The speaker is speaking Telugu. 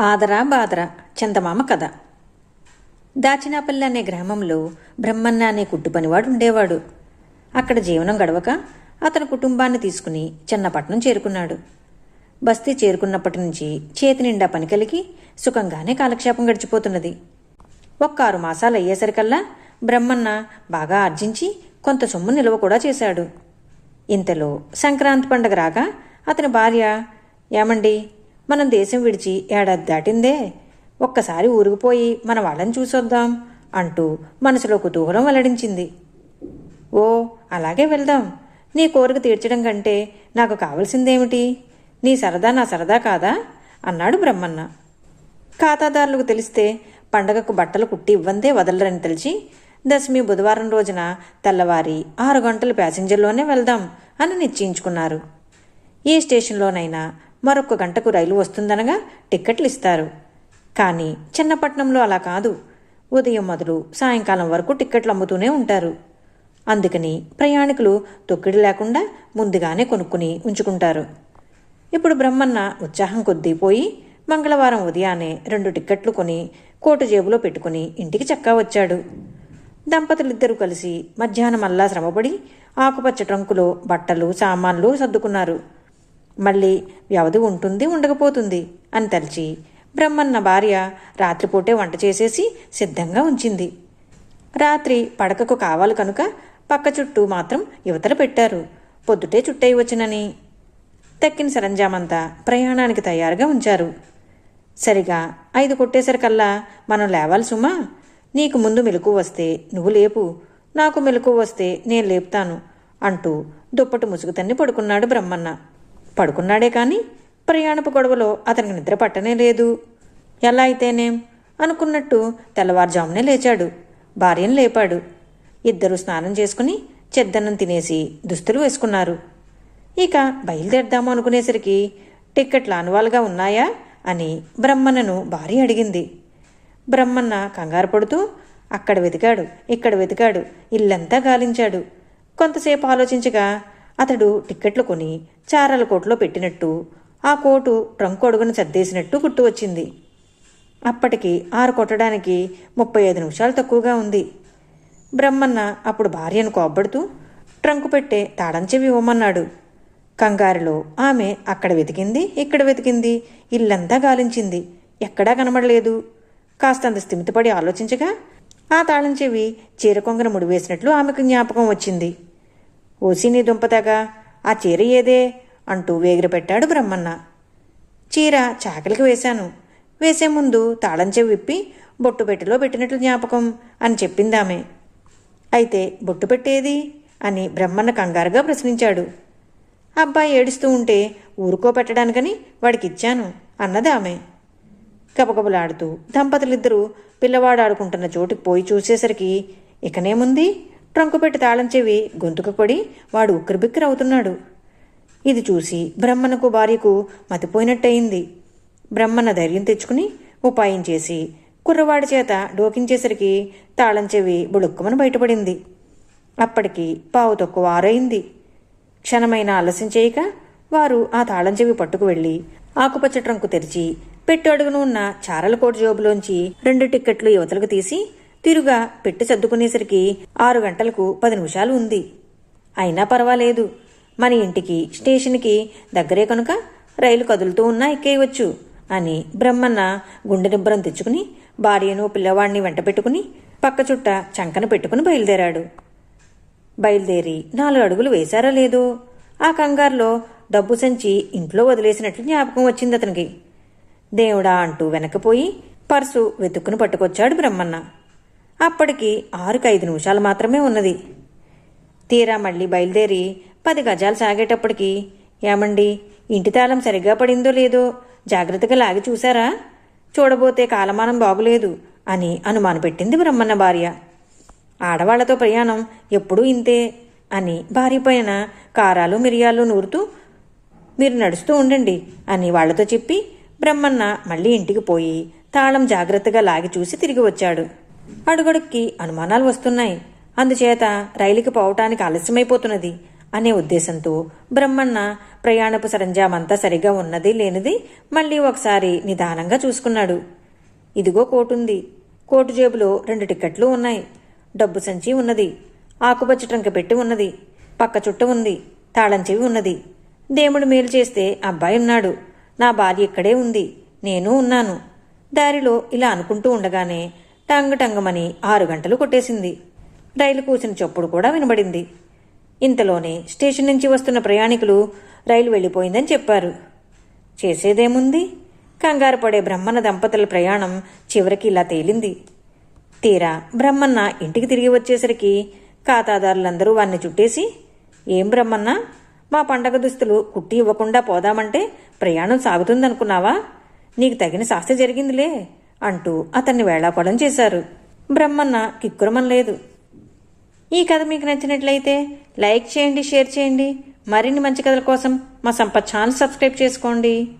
ఆదరా బాదరా చందమామ కథ. దాచినాపల్లి అనే గ్రామంలో బ్రహ్మన్న అనే కుట్టు పనివాడు ఉండేవాడు. అక్కడ జీవనం గడవక అతని కుటుంబాన్ని తీసుకుని చిన్నపట్నం చేరుకున్నాడు. బస్తీ చేరుకున్నప్పటి నుంచి చేతి నిండా పని కలిగి సుఖంగానే కాలక్షేపం గడిచిపోతున్నది. ఒక్క ఆరు మాసాలు అయ్యేసరికల్లా బ్రహ్మన్న బాగా ఆర్జించి కొంత సొమ్ము నిల్వ కూడా చేశాడు. ఇంతలో సంక్రాంతి పండగ రాగా అతని భార్య ఏమండి మనం దేశం విడిచి ఏడాది దాటిందే. ఒక్కసారి ఊరికిపోయి మన వాళ్ళని చూసొద్దాం అంటూ మనసులో కుతూహలం వెల్లడించింది. ఓ అలాగే వెళ్దాం. నీ కోరిక తీర్చడం కంటే నాకు కావలసిందేమిటి? నీ సరదా నా సరదా కాదా? అన్నాడు బ్రహ్మన్న. ఖాతాదారులకు తెలిస్తే పండగకు బట్టలు కుట్టి ఇవ్వందే వదలరని తెలిసి దశమి బుధవారం రోజున తెల్లవారి ఆరు గంటల ప్యాసింజర్లోనే వెళ్దాం అని నిశ్చయించుకున్నారు. ఏ స్టేషన్లోనైనా మరొక గంటకు రైలు వస్తుందనగా టిక్కెట్లు ఇస్తారు కానీ చిన్నపట్నంలో అలా కాదు. ఉదయం మొదలు సాయంకాలం వరకు టిక్కెట్లు అమ్ముతూనే ఉంటారు. అందుకని ప్రయాణికులు తొక్కిడి లేకుండా ముందుగానే కొనుక్కుని ఉంచుకుంటారు. ఇప్పుడు బ్రహ్మన్న ఉత్సాహం కొద్దీ పోయి మంగళవారం ఉదయాన్నే రెండు టిక్కెట్లు కొని కోటు జేబులో పెట్టుకుని ఇంటికి చక్కా వచ్చాడు. దంపతులిద్దరూ కలిసి మధ్యాహ్నం అల్లా శ్రమపడి ఆకుపచ్చ ట్రంకులో బట్టలు సామాన్లు సర్దుకున్నారు. మళ్ళీ వ్యవధి ఉంటుంది ఉండకపోతుంది అని తలిచి బ్రహ్మన్న భార్య రాత్రిపూటే వంట చేసేసి సిద్ధంగా ఉంచింది. రాత్రి పడకకు కావాలి కనుక పక్క చుట్టూ మాత్రం యువతలు పెట్టారు. పొద్దుటే చుట్టయి వచ్చినని తక్కిన సరంజామంతా ప్రయాణానికి తయారుగా ఉంచారు. సరిగా ఐదు కొట్టేసరికల్లా మనం లేవాలి సుమా నీకు ముందు మెలకు వస్తే నువ్వు లేపు నాకు మెలకు వస్తే నేను లేపుతాను అంటూ దుప్పటి ముసుగు తన్ని పడుకున్నాడు బ్రహ్మన్న. పడుకున్నాడే కానీ ప్రయాణపు గొడవలో అతనికి నిద్ర పట్టనే లేదు. ఎలా అయితేనేం? అనుకున్నట్టు తెల్లవారుజామునే లేచాడు. భార్యను లేపాడు. ఇద్దరు స్నానం చేసుకుని చెద్దన్నం తినేసి దుస్తులు వేసుకున్నారు. ఇక బయలుదేరదాము అనుకునేసరికి టిక్కెట్లు ఆనువాలుగా ఉన్నాయా అని బ్రహ్మన్నను భార్య అడిగింది. బ్రహ్మన్న కంగారు పడుతూ అక్కడ వెతికాడు ఇక్కడ వెతికాడు ఇల్లంతా గాలించాడు. కొంతసేపు ఆలోచించగా అతడు టిక్కెట్లు కొని చారల కోట్లో పెట్టినట్టు ఆ కోటు ట్రంక్ అడుగును సర్దేసినట్టు గుర్తు వచ్చింది. అప్పటికి ఆరు కొట్టడానికి ముప్పై ఐదు నిమిషాలు తక్కువగా ఉంది. బ్రహ్మన్న అప్పుడు భార్యను కోబ్బడుతూ ట్రంకు పెట్టే తాళం చెవి ఇవ్వమన్నాడు. కంగారులో ఆమె అక్కడ వెతికింది ఇక్కడ వెతికింది ఇల్లంతా గాలించింది. ఎక్కడా కనబడలేదు. కాస్తంత స్థిమితపడి ఆలోచించగా ఆ తాళం చెవి చీర కొంగన ముడివేసినట్లు ఆమెకు జ్ఞాపకం వచ్చింది. ఓసిని దుంపతగా ఆ చీర ఏదే? అంటూ వేగిరపెట్టాడు బ్రహ్మన్న. చీర చాకలికి వేశాను. వేసే ముందు తాళం విప్పి బొట్టు పెట్టెలో పెట్టినట్లు జ్ఞాపకం అని చెప్పిందామె. అయితే బొట్టు పెట్టేది? అని బ్రహ్మన్న కంగారుగా ప్రశ్నించాడు. అబ్బాయి ఏడుస్తూ ఉంటే ఊరుకో పెట్టడానికని వాడికిచ్చాను అన్నది ఆమె కపకపలాడుతూ దంపతులిద్దరూ పిల్లవాడు ఆడుకుంటున్న చోటుకి పోయి చూసేసరికి ఇకనేముంది? ట్రంకు పెట్టి తాళం చెవి గొంతుకు పడి వాడు ఉక్కిరిబిక్కిరి అవుతున్నాడు ఇది చూసి బ్రహ్మణకు భార్యకు మతిపోయినట్టయింది. బ్రహ్మణ ధైర్యం తెచ్చుకుని ఉపాయం చేసి కుర్రవాడి చేత డోకించేసరికి తాళం చెవి బుడుక్కుమని బయటపడింది. అప్పటికి పావు తక్కువ ఆరైంది క్షణమైన ఆలస్యం చేయక వారు ఆ తాళం చెవి పట్టుకు వెళ్ళి ఆకుపచ్చ ట్రంకు తెరిచి పెట్టు అడుగున ఉన్న చారల కోట జోబులోంచి రెండు టిక్కెట్లు యువతలకు తీసి తిరుగా పెట్టి సర్దుకునేసరికి ఆరు గంటలకు పది నిమిషాలు ఉంది. అయినా పర్వాలేదు. మన ఇంటికి స్టేషన్కి దగ్గరే కనుక రైలు కదులుతూ ఉన్నా ఎక్కేయవచ్చు అని బ్రహ్మన్న గుండె నిబ్బరం తెచ్చుకుని భార్యను పిల్లవాడిని వెంట పెట్టుకుని పక్క చుట్ట చంకన పెట్టుకుని బయలుదేరాడు. బయలుదేరి నాలుగు అడుగులు వేశారా లేదో ఆ కంగారులో డబ్బు సంచి ఇంట్లో వదిలేసినట్లు జ్ఞాపకం వచ్చింది అతనికి. దేవుడా అంటూ వెనకపోయి పర్సు వెతుక్కుని పట్టుకొచ్చాడు బ్రహ్మన్న. అప్పటికి ఆరుకు ఐదు నిమిషాలు మాత్రమే ఉన్నది. తీరా మళ్ళీ బయలుదేరి పది గజాలు సాగేటప్పటికి ఏమండి ఇంటి తాళం సరిగ్గా పడిందో లేదో జాగ్రత్తగా లాగి చూశారా? చూడబోతే కాలమానం బాగులేదు అని అనుమాన పెట్టింది బ్రహ్మన్న భార్య. ఆడవాళ్ళతో ప్రయాణం ఎప్పుడూ ఇంతే అని భార్య పైన కారాలు మిరియాలు నూరుతూ మీరు నడుస్తూ ఉండండి అని వాళ్ళతో చెప్పి బ్రహ్మన్న మళ్ళీ ఇంటికి పోయి తాళం జాగ్రత్తగా లాగి చూసి తిరిగి వచ్చాడు. అడుగడుక్కి అనుమానాలు వస్తున్నాయి. అందుచేత రైలుకి పోవటానికి ఆలస్యమైపోతున్నది అనే ఉద్దేశంతో బ్రహ్మన్న ప్రయాణపు సరంజామంతా సరిగా ఉన్నది లేనిది మళ్ళీ ఒకసారి నిదానంగా చూసుకున్నాడు. ఇదిగో కోటుంది. కోటు జేబులో రెండు టికెట్లు ఉన్నాయి. డబ్బు సంచి ఉన్నది. ఆకుపచ్చ ట్రంక పెట్టి ఉన్నది. పక్క చుట్ట ఉంది. తాళం చెవి ఉన్నది. దేవుడు మేలు చేస్తే అబ్బాయి ఉన్నాడు. నా భార్య ఇక్కడే ఉంది. నేను ఉన్నాను. దారిలో ఇలా అనుకుంటూ ఉండగానే టంగ్ టంగమని ఆరు గంటలు కొట్టేసింది. రైలు కూసిన చప్పుడు కూడా వినబడింది. ఇంతలోనే స్టేషన్ నుంచి వస్తున్న ప్రయాణికులు రైలు వెళ్ళిపోయిందని చెప్పారు. చేసేదేముంది? కంగారు పడే బ్రహ్మణ దంపతుల ప్రయాణం చివరికి ఇలా తేలింది. తీరా బ్రహ్మన్న ఇంటికి తిరిగి వచ్చేసరికి ఖాతాదారులందరూ వారిని చుట్టేసి ఏం బ్రహ్మన్న? మా పండగ దుస్తులు కుట్టి ఇవ్వకుండా పోదామంటే ప్రయాణం సాగుతుందనుకున్నావా? నీకు తగిన శాస్త్ర జరిగిందిలే. అంటూ అతన్ని వేళాకోళం చేశారు. బ్రహ్మన్న కిక్కురమనలేదు. ఈ కథ మీకు నచ్చినట్లయితే లైక్ చేయండి షేర్ చేయండి. మరిన్ని మంచి కథల కోసం మా సంపత్ ఛానల్ సబ్స్క్రైబ్ చేసుకోండి.